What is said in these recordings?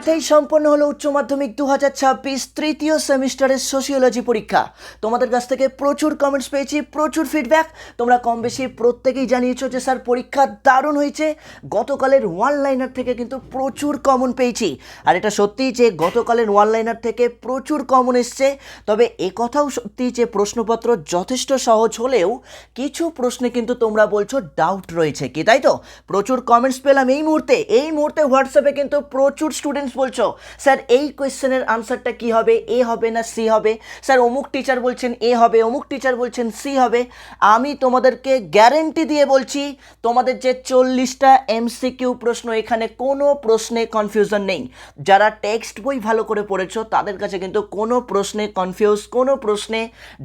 ইতিমধ্যেই সম্পন্ন হলো উচ্চ মাধ্যমিক দু হাজার ছাব্বিশ তৃতীয় সেমিস্টারের সোশিওলজি পরীক্ষা। তোমাদের কাছ থেকে প্রচুর কমেন্টস পেয়েছি, প্রচুর ফিডব্যাক তোমরা কম বেশি প্রত্যেকেই জানিয়েছো যে স্যার, পরীক্ষা দারুণ হয়েছে। গতকালের ওয়ান লাইনার থেকে কিন্তু প্রচুর কমন পেয়েছি। আর এটা সত্যি যে গতকালের ওয়ান লাইনার থেকে প্রচুর কমন এসছে। তবে এ কথাও সত্যি যে প্রশ্নপত্র যথেষ্ট সহজ হলেও কিছু প্রশ্নে কিন্তু তোমরা বলছো ডাউট রয়েছে। কি তাই তো? প্রচুর কমেন্টস পেলাম এই মুহূর্তে। এই মুহূর্তে হোয়াটসঅ্যাপে কিন্তু প্রচুর স্টুডেন্টস বলছো? স্যার, এই কোয়েশ্চেনের আনসারটা কি হবে? এ হবে না সি হবে? স্যার, অমুক টিচার বলছেন এ হবে, অমুক টিচার বলছেন সি হবে। আমি তোমাদেরকে গ্যারেন্টি দিয়ে বলছি, তোমাদের যে চল্লিশটা এমসিকিউ প্রশ্ন, এখানে কোনো প্রশ্নে কনফিউশন নেই। যারা টেক্সট বই ভালো করে পড়েছো, তাদের কাছে কিন্তু কোনো প্রশ্নে কনফিউজ কোনো প্রশ্নে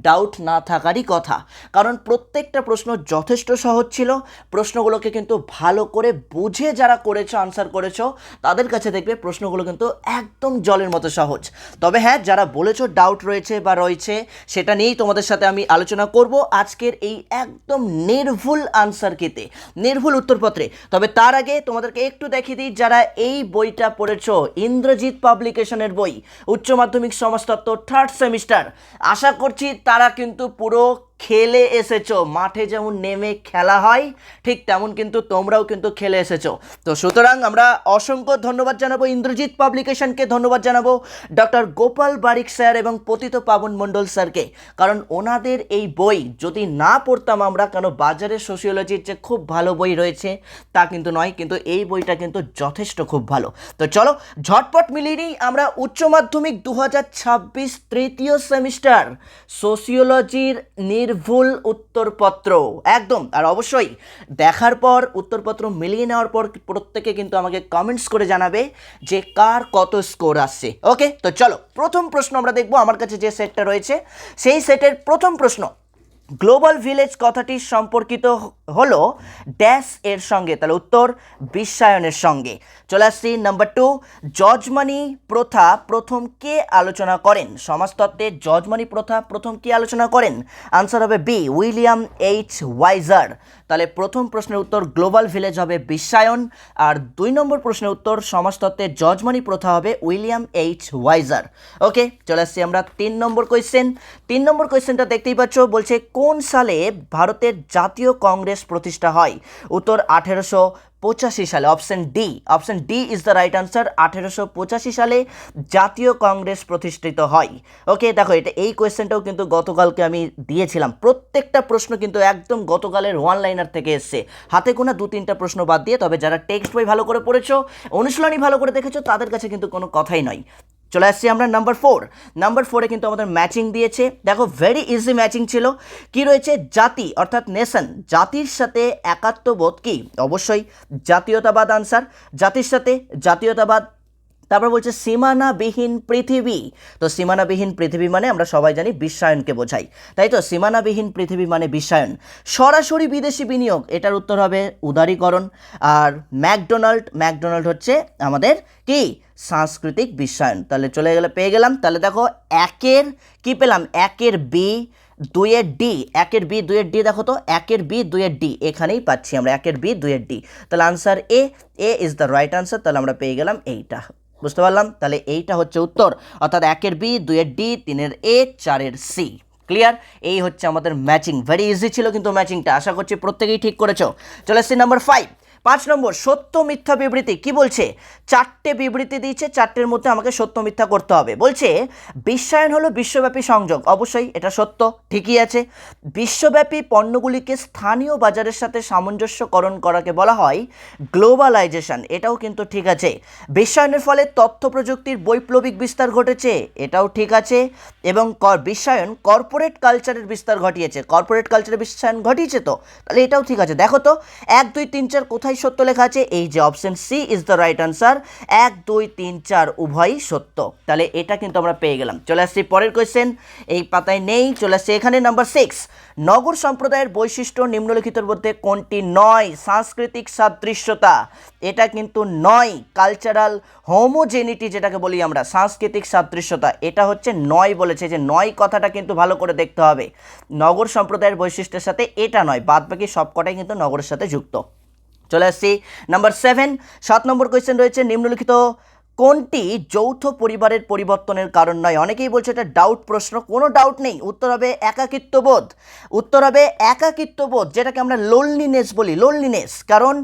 ডাউট না থাকারই কথা। কারণ প্রত্যেকটা প্রশ্ন যথেষ্ট সহজ ছিল। প্রশ্নগুলোকে কিন্তু ভালো করে বুঝে যারা করেছ আনসার করেছ, তাদের কাছে দেখবে প্রশ্নগুলো কিন্তু একদম জলের মতো সহজ। তবে হ্যাঁ যারা বলেছ ডাউট রয়েছে বা রয়েছে, সেটা নিয়েই তোমাদের সাথে আমি আলোচনা করব আজকের এই একদম নির্ভুল আনসার কেতে নির্ভুল উত্তরপত্রে। তবে তার আগে তোমাদেরকে একটু দেখিয়ে দিই, যারা এই বইটা পড়েছো, ইন্দ্রজিৎ পাবলিকেশনের বই, উচ্চ মাধ্যমিক সমাজতত্ত্ব থার্ড সেমিস্টার আশা করছি তারা কিন্তু পুরো খেলে এসেছ, মাঠে যেমন নেমে খেলা হয়, ঠিক তেমন কিন্তু তোমরাও কিন্তু খেলে এসেছ। তো সুতরাং আমরা অসংখ্য ধন্যবাদ জানাব ইন্দ্রজিৎ পাবলিকেশনকে, ধন্যবাদ জানাব ডক্টর গোপাল বারিক স্যার এবং পতিত পাবন মণ্ডল স্যারকে। কারণ ওনাদের এই বই যদি না পড়তাম আমরা, কেন বাজারে সোশিওলজির যে খুব ভালো বই রয়েছে, তা কিন্তু নয়, কিন্তু এই বইটা কিন্তু যথেষ্ট খুব ভালো। তো চলো, ঝটপট মিলিয়ে আমরা উচ্চ মাধ্যমিক দু হাজার ছাব্বিশ তৃতীয় সেমিস্টার সোশিওলজির নির্ভুল উত্তরপত্র। একদম। আর অবশ্যই দেখার পর, উত্তরপত্র মিলিয়ে নেওয়ার পর প্রত্যেকে কিন্তু আমাকে কমেন্টস করে জানাবে যে কার কত স্কোর আসছে। ওকে তো চলো, প্রথম প্রশ্ন আমরা দেখব আমার কাছে যে সেটটা রয়েছে। সেই সেটের প্রথম প্রশ্ন গ্লোবাল ভিলেজ কথাটি সম্পর্কিত হলো ড্যাশ এর সঙ্গে, তাহলে উত্তর বিশ্বায়নের সঙ্গে। চলে আসছি নাম্বার টু জজমানি প্রথা প্রথম কে আলোচনা করেন? সমাজতত্ত্বে জজমানি প্রথা প্রথম কে আলোচনা করেন? আনসার হবে বি উইলিয়াম এইচ ওয়াইজার। তাহলে প্রথম প্রশ্নের উত্তর গ্লোবাল ভিলেজ হবে বিশ্বায়ন, আর দুই নম্বর প্রশ্নের উত্তর সমাজতত্ত্বে জজমানি প্রথা হবে উইলিয়াম এইচ ওয়াইজার। ওকে চলে আসছি আমরা তিন নম্বর কোয়েশ্চেন তিন নম্বর কোয়েশ্চেনটা দেখতেই পাচ্ছ, বলছে কোন সালে ভারতের জাতীয় কংগ্রেস প্রতিষ্ঠা হয়। উত্তর আঠেরোশো পঁচাশি সালে option D option D is the right answer আঠেরোশো পঁচাশি সালে জাতীয় কংগ্রেস প্রতিষ্ঠিত হয়। ওকে দেখো, এটা এই কোয়েশ্চেনটাও কিন্তু গতকালকে আমি দিয়েছিলাম। প্রত্যেকটা প্রশ্ন কিন্তু একদম গতকালের ওয়ান লাইনার থেকে এসছে। হাতে গোনা দু তিনটা প্রশ্ন বাদ দিয়ে, তবে যারা টেক্সট বই ভালো করে পড়েছো, অনুশীলনী ভালো করে দেখেছ, তাদের কাছে কিন্তু কোনো কথাই নয়। চলে আসছি আমরা নাম্বার ফোর নাম্বার ফোরে কিন্তু আমাদের ম্যাচিং দিয়েছে। দেখো ভেরি ইজি ম্যাচিং ছিল। কি রয়েছে? জাতি, অর্থাৎ নেশন জাতির সাথে একাত্মবোধ কি? অবশ্যই জাতীয়তাবাদ আনসার জাতির সাথে জাতীয়তাবাদ। তারপর বলছে, সীমানাবিহীন পৃথিবী। তো সীমানাবিহীন পৃথিবী মানে আমরা সবাই জানি বিশ্বায়নকে বোঝাই। তাই তো? সীমানাবিহীন পৃথিবী মানে বিশ্বায়ন। সরাসরি বিদেশি বিনিয়োগ, এটার উত্তর হবে উদারীকরণ। আর ম্যাকডোনাল্ড ম্যাকডোনাল্ড হচ্ছে আমাদের কি? সাংস্কৃতিক বিশ্বায়ন। তাহলে চলে গেলে, পেয়ে গেলাম। তাহলে দেখো, একের, কি পেলাম? একের বি, দুইয়ের ডি। একের বি, দুইয়ের ডি, দেখো তো, একের বি, দুইয়ের ডি। এখানেই পাচ্ছি আমরা, একের বি, দুইয়ের ডি। তাহলে answer A A is the right answer তাহলে আমরা পেয়ে গেলাম এইটা। বুঝতে পারলাম? তাহলে এইটা হচ্ছে উত্তর। অর্থাৎ একের বি, দুইয়ের ডি, তিনের এ চারের সি ক্লিয়ার এই হচ্ছে আমাদের ম্যাচিং ভেরি ইজি ছিল কিন্তু ম্যাচিংটা আশা করছি প্রত্যেকেই ঠিক করেছ। চলে আসছি নাম্বার ফাইভ পাঁচ নম্বর, সত্য মিথ্যা বিবৃতি। কি বলছে? চারটে বিবৃতি দিয়েছে, চারটের মধ্যে আমাকে সত্য মিথ্যা করতে হবে। বলছে, বিশ্বায়ন হলো বিশ্বব্যাপী সংযোগ। অবশ্যই এটা সত্য, ঠিকই আছে। বিশ্বব্যাপী পণ্যগুলিকে স্থানীয় বাজারের সাথে সামঞ্জস্যকরণ করাকে বলা হয় গ্লোবালাইজেশন। এটাও কিন্তু ঠিক আছে। বিশ্বায়নের ফলে তথ্য প্রযুক্তির বৈপ্লবিক বিস্তার ঘটেছে, এটাও ঠিক আছে। এবং বিশ্বায়ন কর্পোরেট কালচারের বিস্তার ঘটিয়েছে। কর্পোরেট কালচারের বিশ্বায়ন ঘটিয়েছে তো? তাহলে এটাও ঠিক আছে। দেখো তো, এক, দুই, তিন, চার কোথায় সত্য লেখা আছে। এই যে option C is the right answer এক, দুই, তিন, চার উভয়ই সত্য। তাহলে এটা কিন্তু আমরা পেয়ে গেলাম। চলে আসছি পরের কোয়েশ্চেন এই পাতায় নেই। চলে আসছে এখানে নাম্বার সিক্স নগর সম্প্রদায়ের বৈশিষ্ট্য নিম্নলিখিতর মধ্যে কোনটি নয়? সাংস্কৃতিক সাদৃশ্যতা। এটা কিন্তু নয়। কালচারাল হোমোজেনিটি যেটাকে বলি আমরা। সাংস্কৃতিক সাদৃশ্যতা। এটা হচ্ছে নয় বলেছে যে নয় কথাটা কিন্তু ভালো করে দেখতে হবে। নগর সম্প্রদায়ের বৈশিষ্ট্যের সাথে এটা নয়। বাদবাকি সবকটাই কিন্তু নগরের সাথে যুক্ত। চলে আসছি। নাম্বার সেভেন সাত নম্বর কোয়েশ্চেন রয়েছে নিম্নলিখিত কোনটি যৌথ পরিবারের পরিবর্তনের কারণ নয়? অনেকেই বলছে এটা ডাউট প্রশ্ন। কোনো ডাউট নেই। উত্তর হবে একাকিত্ববোধ। উত্তর হবে একাকিত্ববোধ, যেটাকে আমরা লোনলিনেস বলি। লোনলিনেস কারণ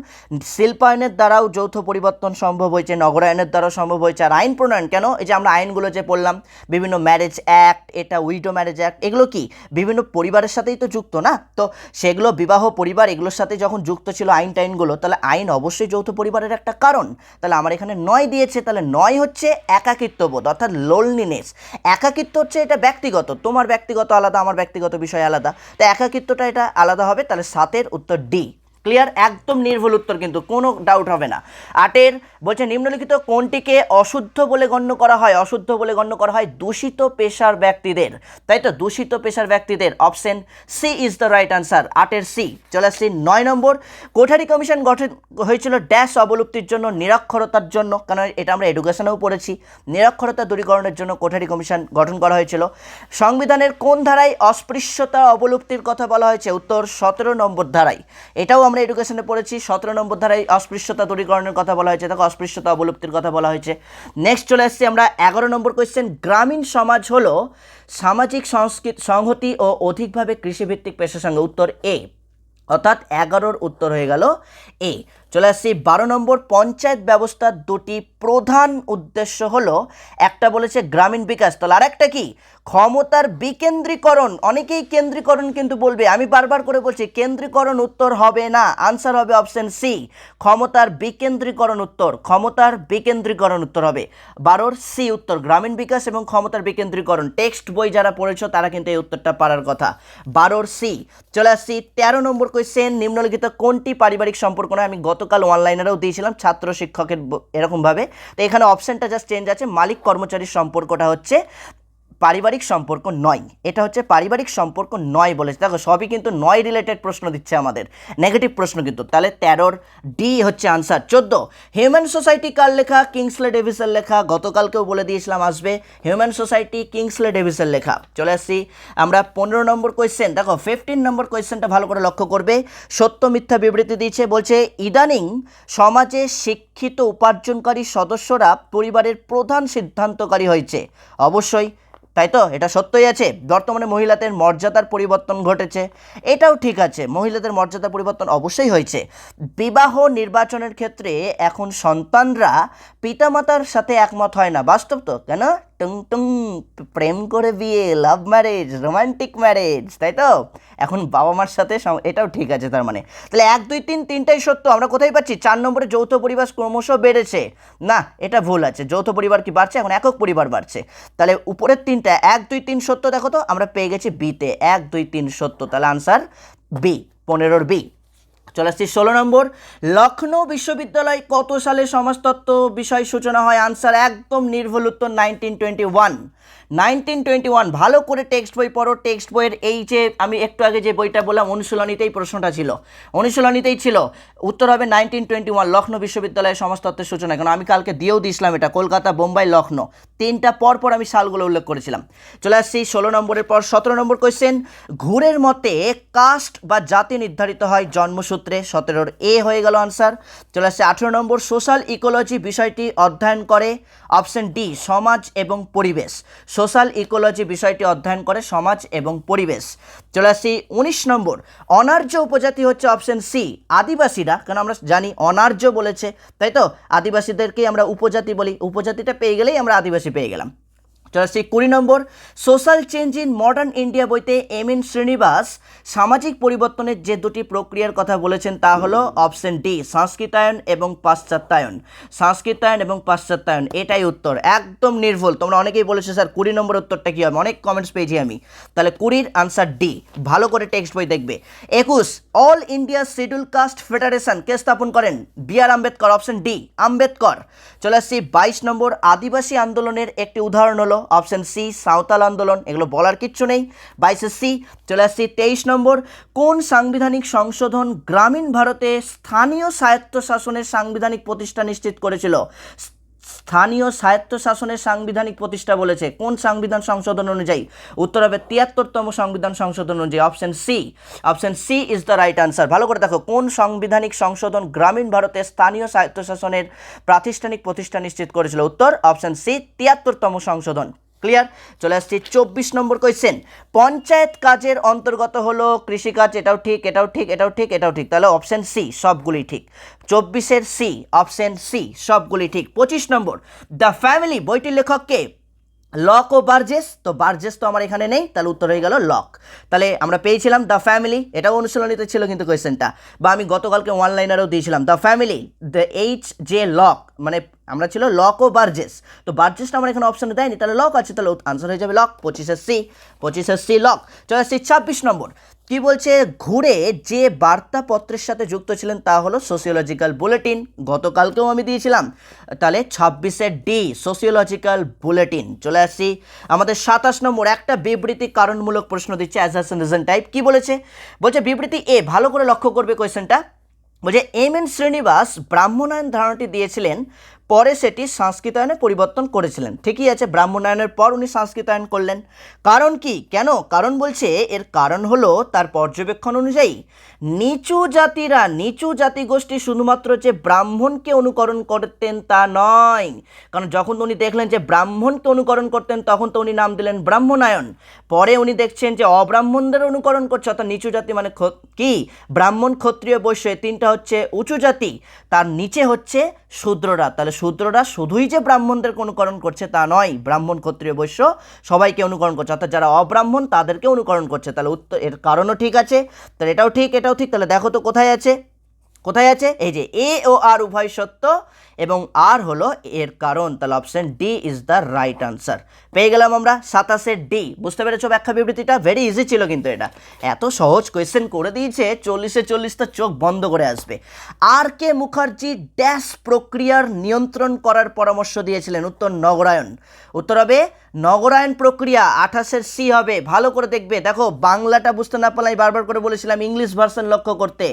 শিল্পায়নের দ্বারাও যৌথ পরিবর্তন সম্ভব হয়েছে, নগরায়নের দ্বারাও সম্ভব হয়েছে। আর আইন প্রণয়ন কেন? এই যে আমরা আইনগুলো যে পড়লাম, বিভিন্ন ম্যারেজ অ্যাক্ট এটা উইডো ম্যারেজ অ্যাক্ট এগুলো কি? বিভিন্ন পরিবারের সাথেই তো যুক্ত না? তো সেগুলো বিবাহ পরিবার, এগুলোর সাথে যখন যুক্ত ছিল আইন টাইনগুলো, তাহলে আইন অবশ্যই যৌথ পরিবারের একটা কারণ। তাহলে আমার এখানে নয় দিয়েছে, তাহলে নয় হচ্ছে একাকিত্ববোধ, অর্থাৎ লোনলিনেস একাকিত্ব হচ্ছে এটা ব্যক্তিগত, তোমার ব্যক্তিগত আলাদা, আমার ব্যক্তিগত বিষয় আলাদা। তো একাকিত্বটা এটা আলাদা হবে, তাহলে সাতের উত্তর ডি। ক্লিয়ার, একদম নির্ভুল উত্তর কিন্তু, কোনো ডাউট হবে না। আটের বলছে, নিম্নলিখিত কোনটিকে অশুদ্ধ বলে গণ্য করা হয়? অশুদ্ধ বলে গণ্য করা হয় দূষিত পেশার ব্যক্তিদের। তাই তো, দূষিত পেশার ব্যক্তিদের option C is the right answer আটের সি চলে আসছি নয় নম্বর, কোঠারি কমিশন গঠন হয়েছিল ড্যাশ অবলুপ্তির জন্য, নিরক্ষরতার জন্য কারণ এটা আমরা এডুকেশনেও পড়েছি। নিরক্ষরতা দূরীকরণের জন্য কোঠারি কমিশন গঠন করা হয়েছিল। সংবিধানের কোন ধারায় অস্পৃশ্যতা অবলুপ্তির কথা বলা হয়েছে? উত্তর, সতেরো নম্বর ধারায়। এটাও আমরা এডুকেশনে পড়েছি, সতেরো নম্বর ধারায় অস্পৃশ্যতা দূরীকরণের কথা বলা হয়েছে তাকে অস্পৃশ্যতা অবলুপ্তির কথা বলা হয়েছে। নেক্সট চলে আসছি আমরা এগারো নম্বর কোয়েশ্চেন গ্রামীণ সমাজ হলো সামাজিক সংস্কৃত সংহতি ও অধিকভাবে কৃষিভিত্তিক পেশার সঙ্গে উত্তর এ অর্থাৎ এগারোর উত্তর হয়ে গেল এ চলে আসছি বারো নম্বর পঞ্চায়েত ব্যবস্থার দুটি প্রধান উদ্দেশ্য হল, একটা বলেছে গ্রামীণ বিকাশ। তাহলে আর একটা কি? ক্ষমতার বিকেন্দ্রীকরণ। অনেকেই কেন্দ্রীকরণ কিন্তু বলবে, আমি বারবার করে বলছি, কেন্দ্রীকরণ উত্তর হবে না। আনসার হবে অপশন সি ক্ষমতার বিকেন্দ্রীকরণ উত্তর। ক্ষমতার বিকেন্দ্রীকরণ উত্তর হবে। বারোর সি উত্তর, গ্রামীণ বিকাশ এবং ক্ষমতার বিকেন্দ্রীকরণ। টেক্সট বই যারা পড়েছ, তারা কিন্তু এই উত্তরটা পারার কথা। বারোর সি চলে আসছি তেরো নম্বর কোয়েশ্চেন নিম্নলিখিত কোনটি পারিবারিক সম্পর্ক নয়? আমি গতকাল অনলাইনেরও দিয়েছিলাম ছাত্র শিক্ষকের এরকমভাবে। তো এখানে অপশানটা জাস্ট চেঞ্জ আছে। মালিক কর্মচারীর সম্পর্কটা হচ্ছে পারিবারিক সম্পর্ক নয়। এটা হচ্ছে পারিবারিক সম্পর্ক নয় বলেছে। দেখো, সবই কিন্তু নয় রিলেটেড প্রশ্ন দিচ্ছে আমাদের। নেগেটিভ প্রশ্ন কিন্তু। তাহলে তেরোর ডি হচ্ছে আনসার চোদ্দ হিউম্যান সোসাইটি কার লেখা? কিংসলে ডেভিসের লেখা। গতকালকেও বলে দিয়েছিলাম আসবে। হিউম্যান সোসাইটি কিংসলে ডেভিসের লেখা। চলে আসছি আমরা পনেরো নম্বর কোয়েশ্চেন দেখো ফিফটিন নম্বর কোয়েশ্চেনটা ভালো করে লক্ষ্য করবে। সত্য মিথ্যা বিবৃতি দিয়েছে। বলছে, ইদানিং সমাজে শিক্ষিত উপার্জনকারী সদস্যরা পরিবারের প্রধান সিদ্ধান্তকারী হয়েছে। অবশ্যই তাই তো? এটা সত্যই আছে। বর্তমানে মহিলাদের মর্যাদার পরিবর্তন ঘটেছে। এটাও ঠিক আছে, মহিলাদের মর্যাদা পরিবর্তন অবশ্যই হয়েছে। বিবাহ নির্বাচনের ক্ষেত্রে এখন সন্তানরা পিতামাতার সাথে একমত হয় না। বাস্তব তো, কেন? টুং টুং, প্রেম করে বিয়ে লাভ ম্যারেজ রোমান্টিক ম্যারেজ তাই তো? এখন বাবা মার সাথে এটাও ঠিক আছে তার মানে। তাহলে এক, দুই, তিন, তিনটাই সত্য, আমরা কোথায় পাচ্ছি? চার নম্বরে যৌথ পরিবার ক্রমশ বেড়েছে। না, এটা ভুল আছে, যৌথ পরিবার কি বাড়ছে? এখন একক পরিবার বাড়ছে। তাহলে উপরের তিনটা, এক, দুই, তিন সত্য দেখো তো, আমরা পেয়ে গেছি বিতে। এক, দুই, তিন সত্য, তাহলে আনসার বি পনেরোর বি চলে আসছি ষোলো নম্বর। লখনৌ বিশ্ববিদ্যালয় কত সালে সমাজতত্ত্ব বিষয় সূচনা হয়? আনসার একদম নির্ভুল উত্তর nineteen twenty one nineteen twenty one, ভালো করে টেক্সট বই পড়ো। টেক্সট বইয়ের এই যে আমি একটু আগে যে বইটা বললাম, অনুশীলনীতেই প্রশ্নটা ছিল। অনুশীলনীতেই ছিল। উত্তর হবে নাইনটিন টোয়েন্টি ওয়ান লখনৌ বিশ্ববিদ্যালয়ের সমাজতত্ত্বের সূচনা। কারণ আমি কালকে দিয়েও দিয়েছিলাম এটা, কলকাতা, বোম্বাই লখনৌ তিনটা পর পর আমি সালগুলো উল্লেখ করেছিলাম। চলে আসছি ষোলো নম্বরের পর, সতেরো নম্বর কোয়েশ্চেন ঘুরের মতে কাস্ট বা জাতি নির্ধারিত হয় জন্মসূত্রে। সতেরোর এ হয়ে গেল আনসার চলে আসছে আঠেরো নম্বর সোশ্যাল ইকোলজি বিষয়টি অধ্যয়ন করে। অপশন ডি সমাজ এবং পরিবেশ। সোশ্যাল ইকোলজি বিষয়টি অধ্যয়ন করে সমাজ এবং পরিবেশ। চলে আসছি উনিশ নম্বর। অনার্য উপজাতি হচ্ছে অপশন সি, আদিবাসীরা। কারণ আমরা জানি অনার্য বলেছে, তাই তো? আদিবাসীদেরকেই আমরা উপজাতি বলি। উপজাতিটা পেয়ে গেলেই আমরা আদিবাসী পেয়ে গেলাম। চলে আসছি কুড়ি নম্বর social change in modern India বইতে এম এন শ্রীনিবাস সামাজিক পরিবর্তনের যে দুটি প্রক্রিয়ার কথা বলেছেন তা হলো অপশন ডি, সংস্কৃতায়ন এবং পাশ্চাত্যায়ন। সংস্কৃতায়ন এবং পাশ্চাত্যায়ন, এটাই উত্তর। একদম নির্ভুল। তোমরা অনেকেই বলেছ, স্যার, কুড়ি নম্বর উত্তরটা কী হবে? অনেক কমেন্টস পেয়েছি আমি। তাহলে কুড়ির আনসার ডি ভালো করে টেক্সট বই দেখবে। একুশ all India schedule caste federation কে স্থাপন করেন? B R Ambedkar, option D, Ambedkar. চলে আসছি বাইশ নম্বর, আদিবাসী আন্দোলনের একটি উদাহরণ হলো। অপশন সি, সাঁওতাল আন্দোলন, এগুলো বলার কিচ্ছু নেই। বাইশে সি, চলে আসছি তেইশ নম্বর। কোন সাংবিধানিক সংশোধন গ্রামীণ ভারতে স্থানীয় স্বায়ত্তশাসনের সাংবিধানিক প্রতিষ্ঠা নিশ্চিত করেছিল? স্থানীয় স্বায়ত্তশাসনের সাংবিধানিক প্রতিষ্ঠা বলেছে। কোন সংবিধান সংশোধন অনুযায়ী? উত্তর হবে তিয়াত্তরতম সংবিধান সংশোধন অনুযায়ী, option C. Option C is the right answer ভালো করে দেখো, কোন সাংবিধানিক সংশোধন গ্রামীণ ভারতে স্থানীয় স্বায়ত্তশাসনের প্রাতিষ্ঠানিক প্রতিষ্ঠা নিশ্চিত করেছিল? উত্তর, অপশন সি, তিয়াত্তরতম সংশোধন। ক্লিয়ার চলে আসছি চব্বিশ নম্বর কোয়েশ্চেন পঞ্চায়েত কাজের অন্তর্গত হলো কৃষিকাজ, এটাও ঠিক এটাও ঠিক এটাও ঠিক এটাও ঠিক। তাহলে অপশন সি সবগুলি ঠিক। চব্বিশের সি অপশন সি সবগুলি ঠিক। পঁচিশ নম্বর দ্য ফ্যামিলি বইটির লেখক কে? লক ও বার্জেস তো বার্জেস তো আমার এখানে নেই, তাহলে উত্তর হয়ে গেল লক তাহলে আমরা পেয়েছিলাম দ্য ফ্যামিলি এটাও অনুশীলনীতে ছিল কিন্তু কোয়েশ্চেনটা বা আমি গতকালকে ওয়ান লাইনারও দিয়েছিলাম the family the H J Locke মানে আমরা ছিল লক ও বার্জেস। তো বার্জেসটা আমরা এখানে অপশনে দেয়নি, তাহলে লক আছে, তাহলে আনসার হয়ে যাবে লক, পঁচিশের সি পঁচিশের সি লক। চলে আসছি ছাব্বিশ নম্বর। কি বলছে? ঘুরে যে বার্তাপত্রের সাথে যুক্ত ছিলেন তা হলো সোসিওলজিক্যাল বুলেটিন গতকালকেও আমি দিয়েছিলাম। তাহলে ছাব্বিশের ডি সোসিওলজিক্যাল বুলেটিন চলে আসছি আমাদের সাতাশ নম্বর। একটা বিবৃতি কারণমূলক প্রশ্ন দিচ্ছে অ্যাজ আ রিজন টাইপ কি বলেছে? বলছে বিবৃতি এ ভালো করে লক্ষ্য করবে কোয়েশ্চেনটা বলছে এম এন শ্রীনিবাস ব্রাহ্মণায়ন ধারণাটি দিয়েছিলেন পরে সেটি সংস্কৃতায়নে পরিবর্তন করেছিলেন। ঠিকই আছে, ব্রাহ্মণায়নের পর উনি সংস্কৃতায়ন করলেন। কারণ কি? কেন? কারণ বলছে, এর কারণ হলো তার পর্যবেক্ষণ অনুযায়ী, নিচু জাতিরা, নিচু জাতিগোষ্ঠী শুধুমাত্র যে ব্রাহ্মণকে অনুকরণ করতেন তা নয়। কারণ যখন উনি দেখলেন যে ব্রাহ্মণকে অনুকরণ করতেন, তখন তো উনি নাম দিলেন ব্রাহ্মণায়ন। পরে উনি দেখছেন যে অব্রাহ্মণদের অনুকরণ করছে, অর্থাৎ নিচু জাতি মানে কি? ব্রাহ্মণ ক্ষত্রিয় বৈশ্য তিনটা হচ্ছে উঁচু জাতি, তার নিচে হচ্ছে শূদ্ররা। তাহলে শূদ্ররা শুধুই যে ব্রাহ্মণদের অনুকরণ করছে তা নয়, ব্রাহ্মণ ক্ষত্রিয় বৈশ্য সবাইকে অনুকরণ করছে। অর্থাৎ যারা অব্রাহ্মণ, তাদেরকে অনুকরণ করছে। তাহলে উত্তর, এর কারণও ঠিক আছে। তাহলে এটাও ঠিক এটাও ঠিক। তাহলে দেখো তো কোথায় আছে। কোথায় আছে? এই যে এ ও আর উভয় সত্য এবং আর হলো এর কারণ। তাহলে option D is the right answer পেয়ে গেলাম আমরা সাতাশের ডি বুঝতে পেরেছ ব্যাখ্যা বিবৃতিটা? ভেরি ইজি ছিল কিন্তু এটা। এত সহজ কোয়েশ্চেন করে দিয়েছে, চল্লিশে চল্লিশটা চোখ বন্ধ করে আসবে। আর কে মুখার্জি ড্যাশ প্রক্রিয়ার নিয়ন্ত্রণ করার পরামর্শ দিয়েছিলেন উত্তর নগরায়ন উত্তর হবে নগরায়ন প্রক্রিয়া, আঠাশের সি হবে। ভালো করে দেখবে। দেখো, বাংলাটা বুঝতে না পারলে বারবার করে বলেছিলাম ইংলিশ ভার্সন লক্ষ্য করতে।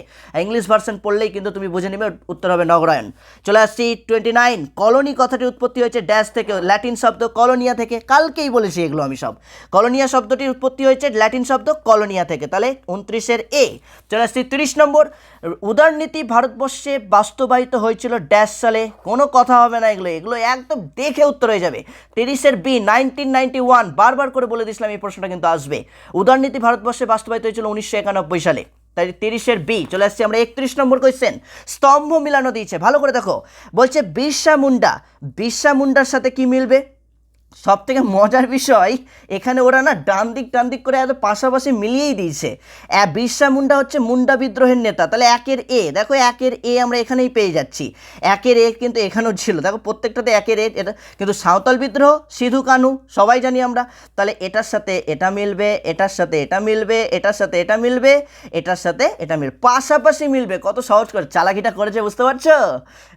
ইংলিশ ভার্সন পড়লেই কিন্তু তুমি বুঝে নেবে উত্তর হবে নগরায়ন চলে আসছি টোয়েন্টি নাইন, কলোনি কথাটি উৎপত্তি হয়েছে ড্যাশ থেকে, ল্যাটিন শব্দ কলোনিয়া থেকে, কালকেই বলেছি এগুলো আমি সব। কলোনিয়া শব্দটির উৎপত্তি হয়েছে ল্যাটিন শব্দ কলোনিয়া থেকে, তাহলে উনত্রিশের এ। চলে আসছি তিরিশ নম্বর, উদারনীতি ভারতবর্ষে বাস্তবায়িত হয়েছিল ড্যাশ সালে, কোনো কথা হবে না এগুলো এগুলো একদম দেখে উত্তর হয়ে যাবে। তিরিশের বি নাইনটিন নাইনটি ওয়ান বারবার করে বলে দিয়েছিলাম এই প্রশ্নটা কিন্তু আসবে। উদারনীতি ভারতবর্ষে বাস্তবায়িত হয়েছিল উনিশশো একানব্বই সালে। তাই তিরিশের বি, চলে আসছি আমরা একত্রিশ নম্বর কোয়েশ্চেন স্তম্ভ মিলানো দিয়েছে, ভালো করে দেখো। বলছে বিরসা মুন্ডা, বিরসা মুন্ডার সাথে কি মিলবে? সব থেকে মজার বিষয়, এখানে ওরা না ডান দিক ডান দিক করে এত পাশাপাশি মিলিয়েই দিয়েছে। বিরসা মুন্ডা হচ্ছে মুন্ডা বিদ্রোহের নেতা, তাহলে একের এ, দেখো একের এ আমরা এখানেই পেয়ে যাচ্ছি। একের এ কিন্তু এখানেও ছিল, দেখো প্রত্যেকটাতে একের এ, এটা কিন্তু সাঁওতাল বিদ্রোহ, সিধু কানু, সবাই জানি আমরা। তাহলে এটার সাথে এটা মিলবে, এটার সাথে এটা মিলবে, এটার সাথে এটা মিলবে, এটার সাথে এটা মিলবে পাশাপাশি মিলবে, কত সহজ করে, চালাকিটা করেছে, বুঝতে পারছ?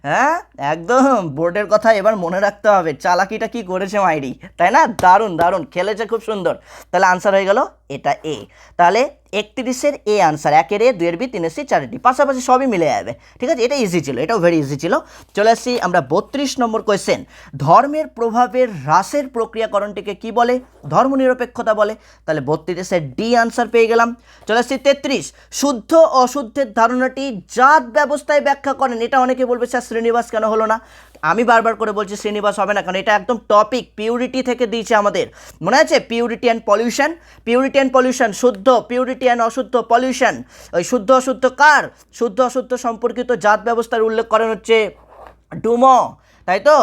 হ্যাঁ একদম, বোর্ডের কথা এবার মনে রাখতে হবে, চালাকিটা কি করেছে মাইরি তাই না? দারুণ দারুণ। খেলেছে খুব সুন্দর। তাহলে আনসার হয়ে গেল, এটা এ তাহলে একত্রিশের এ আনসার একের এ দুয়ের বি তিনের সি চারের ডি পাশাপাশি সবই মিলে যাবে। ঠিক আছে? এটা ইজি ছিল, এটাও ভেরি ইজি ছিল। চলে আসছি আমরা বত্রিশ নম্বর কোয়েশ্চেন ধর্মের প্রভাবের হ্রাসের প্রক্রিয়াকরণটিকে কি বলে? ধর্মনিরপেক্ষতা বলে। তাহলে বত্রিশের ডি আনসার পেয়ে গেলাম। চলে আসছি তেত্রিশ। শুদ্ধ, অশুদ্ধের ধারণাটি জাত ব্যবস্থায় ব্যাখ্যা করেন। এটা অনেকে বলবে, স্যার, শ্রীনিবাস কেন হলো না? আমি বারবার করে বলছি শ্রীনিবাস হবে না, কারণ এটা একদম টপিক পিউরিটি থেকে দিয়েছে আমাদের। মনে আছে? Purity and pollution purity and pollution শুদ্ধ পিউরিটি অ্যান্ড অশুদ্ধ পলিউশন ওই শুদ্ধ অশুদ্ধ কার? শুদ্ধ অশুদ্ধ সম্পর্কিত জাত ব্যবস্থার উল্লেখ করেন হচ্ছে ডুমো। তাই তো?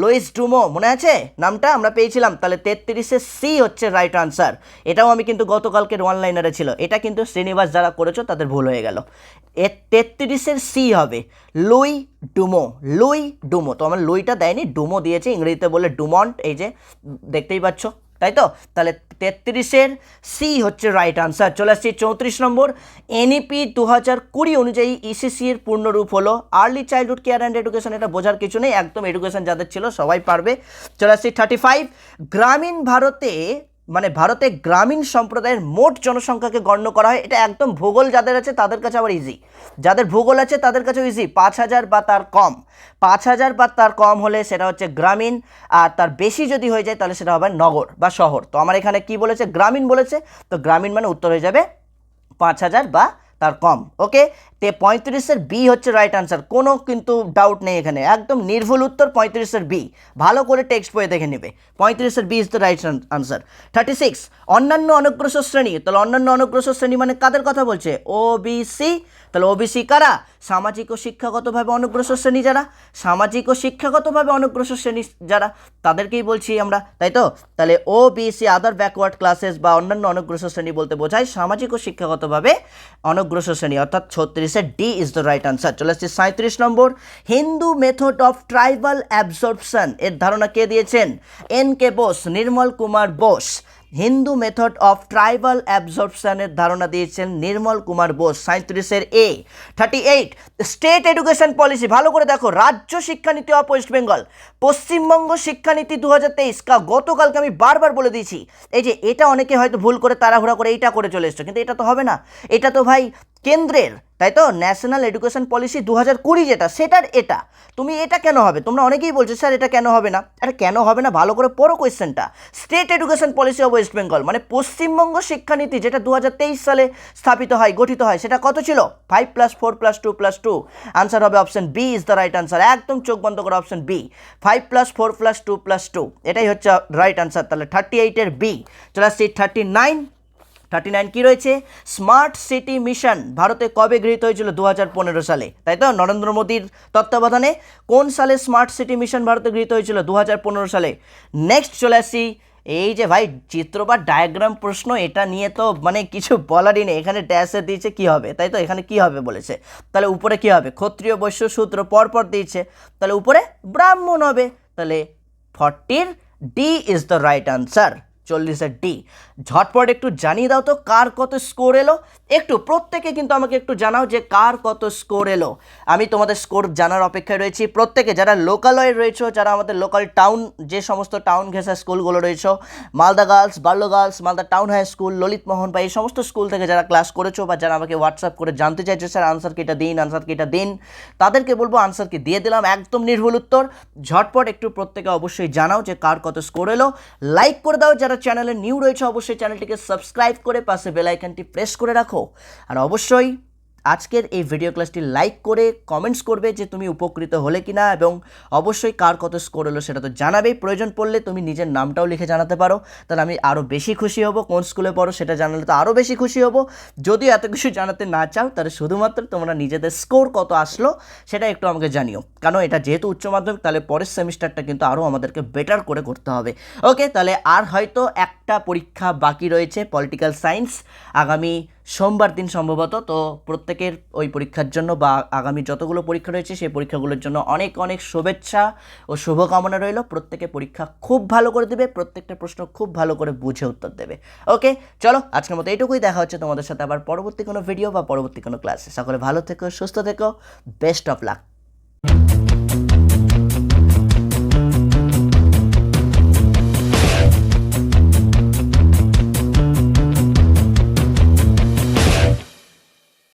লুইস ডুমো, মনে আছে? নামটা আমরা পেয়েছিলাম। তাহলে তেত্রিশে সি হচ্ছে রাইট আনসার এটাও আমি কিন্তু গতকালকের অনলাইনারে ছিল। এটা কিন্তু শ্রীনিবাস যারা করেছ, তাদের ভুল হয়ে গেল। এ তেত্রিশের সি হবে লুই ডুমো। Louis Dumont. তো আমার লুইটা দেয়নি, ডুমো দিয়েছে। ইংরেজিতে বলে ডুমন্ট, এই যে, দেখতেই পাচ্ছ। তাই তো তাহলে তেত্রিশের সি হচ্ছে রাইট আনসার চলে আসছি চৌত্রিশ নম্বর। এনইপি দু হাজার কুড়ি অনুযায়ী ইসিসি এর পূর্ণরূপ হলো। Early childhood care and education এটা বোঝার কিছু নেই। একদম এডুকেশন যাদের ছিল সবাই পারবে। চলে আসছি থার্টি ফাইভ গ্রামীণ ভারতে মানে ভারতে গ্রামীণ সম্প্রদায়ের মোট জনসংখ্যাকে গণ্য করা হয়। এটা একদম ভূগোল যাদের আছে তাদের কাছে আবার ইজি যাদের ভূগোল আছে তাদের কাছে ইজি পাঁচ হাজার বা তার কম। পাঁচ হাজার বা তার কম হলে সেটা হচ্ছে গ্রামীণ, আর তার বেশি যদি হয়ে যায় তাহলে সেটা হবে নগর বা শহর। তো আমার এখানে কি বলেছে? গ্রামীণ বলেছে। তো গ্রামীণ মানে উত্তর হয়ে যাবে পাঁচ হাজার বা তার কম ওকে তে পঁয়ত্রিশের বি হচ্ছে রাইট আনসার কোনো কিন্তু ডাউট নেই এখানে, একদম নির্ভুল উত্তর পঁয়ত্রিশের বি ভালো করে টেক্সট বইয়ে দেখে নেবে, পঁয়ত্রিশের B is the right answer thirty six অন্যান্য অনগ্রসর শ্রেণি, তাহলে অন্যান্য অনগ্রসর শ্রেণি মানে কাদের কথা বলছে? ও বি সি তাহলে ওবিসি কারা? সামাজিক ও শিক্ষাগতভাবে অনগ্রসর শ্রেণি যারা, সামাজিক ও শিক্ষাগতভাবে অনগ্রসর শ্রেণি যারা, তাদেরকেই বলছি আমরা, তাই তো? তাহলে O BC other backward classes বা অন্যান্য অনগ্রসর শ্রেণি বলতে বোঝায় সামাজিক ও শিক্ষাগতভাবে অনগ্রসর শ্রেণি অর্থাৎ ছত্রিশে D is the right answer চলে আসছে সাঁত্রিশ নম্বর। Hindu method of tribal absorption এর ধারণা কে দিয়েছেন? N K Bose Nirmal Kumar Bose. Hindu method of tribal অ্যাবজর্পশনের ধারণা দিয়েছেন Nirmal Kumar Bose সাঁত্রিশের A thirty eight state education policy ভালো করে দেখো, রাজ্য শিক্ষানীতি অফ ওয়েস্ট বেঙ্গল পশ্চিমবঙ্গ শিক্ষানীতি দু হাজার তেইশ, কা, গতকালকে আমি বারবার বলে দিয়েছি। এই যে, এটা অনেকে হয়তো ভুল করে, তাড়াহুড়া করে, এইটা করে চলে এসছো, কিন্তু এটা তো হবে না। এটা তো ভাই কেন্দ্রের, তাই তো? ন্যাশনাল এডুকেশন পলিসি দু হাজার কুড়ি যেটা, সেটার এটা। তুমি এটা কেন হবে? তোমরা অনেকেই বলছো, স্যার, এটা কেন হবে না? এটা কেন হবে না? ভালো করে পড়ো কোয়েশ্চেনটা state education policy of West Bengal মানে পশ্চিমবঙ্গ শিক্ষানীতি যেটা দু হাজার তেইশ সালে স্থাপিত হয়, গঠিত হয়, সেটা কত ছিল? Five plus four plus two plus two answer হবে option B is the right answer একদম চোখ বন্ধ করে option B five plus four plus two plus two এটাই হচ্ছে রাইট আনসার তাহলে থার্টি এইটের বি চলে আসছি থার্টি নাইন থার্টি নাইন কী রয়েছে? স্মার্ট সিটি মিশন ভারতে কবে গৃহীত হয়েছিল দু হাজার পনেরো সালে? তাই তো? নরেন্দ্র মোদীর তত্ত্বাবধানে কোন সালে স্মার্ট সিটি মিশন ভারতে গৃহীত হয়েছিল দু হাজার পনেরো সালে? নেক্সট চলে আসি। এই যে ভাই, চিত্র বা ডায়াগ্রাম প্রশ্ন, এটা নিয়ে তো মানে কিছু বলারই নেই। এখানে ড্যাশে দিয়েছে কি হবে? তাই তো? এখানে কি হবে বলেছে? তাহলে উপরে কি হবে? ক্ষত্রিয় বৈশ্য সূত্র পরপর দিয়েছে। তাহলে উপরে ব্রাহ্মণ হবে। তাহলে ফর্টির D is the right answer চল্লিশের ডি। ঝটপট একটু জানিয়ে দাও তো কার কত স্কোর এলো? একটু, প্রত্যেকে কিন্তু আমাকে একটু জানাও যে কার কত স্কোর এলো। আমি তোমাদের স্কোর জানার অপেক্ষায় রয়েছি। প্রত্যেকে যারা লোকালয়ে রয়েছো, যারা আমাদের লোকাল টাউন যে সমস্ত টাউন ঘেঁষা স্কুলগুলো রয়েছো, মালদা গার্লস বাল্য girls Malda town high school Lalit Mohan বা এই সমস্ত স্কুল থেকে যারা ক্লাস করেছ বা যারা আমাকে হোয়াটসঅ্যাপ করে জানতে চাইছো, স্যার আনসার কিটা দিন আনসার কিটা দিন? তাদেরকে বলব আনসার কি দিয়ে দিলাম? একদম নির্ভুল উত্তর। ঝটপট একটু প্রত্যেকে অবশ্যই জানাও যে কার কত স্কোর এলো। লাইক করে দাও, যারা চ্যানেলে নিউ রয়েছে, অবশ্যই চ্যানেলটিকে সাবস্ক্রাইব করে পাশে বেল আইকনটি প্রেস করে রাখো। আর অবশ্যই আজকের এই ভিডিও ক্লাসটি লাইক করে কমেন্টস করবে যে তুমি উপকৃত হলে কি না এবং অবশ্যই কার কত স্কোর হলো সেটা তো জানাবেই। প্রয়োজন পড়লে তুমি নিজের নামটাও লিখে জানাতে পারো। তাহলে আমি আরও বেশি খুশি হব। কোন স্কুলে পড়ো সেটা জানালে তো আরও বেশি খুশি হব। যদি এত কিছু জানাতে না চাও, তাহলে শুধুমাত্র তোমরা নিজেদের স্কোর কত আসলো সেটা একটু আমাকে জানিও। কারণ এটা যেহেতু উচ্চ মাধ্যমিক, তাহলে পরের সেমিস্টারটা কিন্তু আরও আমাদেরকে বেটার করে করতে হবে। ওকে তাহলে আর হয়তো একটা পরীক্ষা বাকি রয়েছে পলিটিক্যাল সায়েন্স আগামী সোমবার দিন সম্ভবত, তো প্রত্যেকের ওই পরীক্ষার জন্য বা আগামী যতগুলো পরীক্ষা রয়েছে, সেই পরীক্ষাগুলোর জন্য অনেক অনেক শুভেচ্ছা ও শুভকামনা রইল। প্রত্যেকে পরীক্ষা খুব ভালো করে দেবে, প্রত্যেকটা প্রশ্ন খুব ভালো করে বুঝে উত্তর দেবে। ওকে, চলো, আজকের মতো এইটুকুই। দেখা হচ্ছে তোমাদের সাথে আবার পরবর্তী কোনো ভিডিও বা পরবর্তী কোনো ক্লাসে। সকলে ভালো থেকো, সুস্থ থেকো। Best of luck.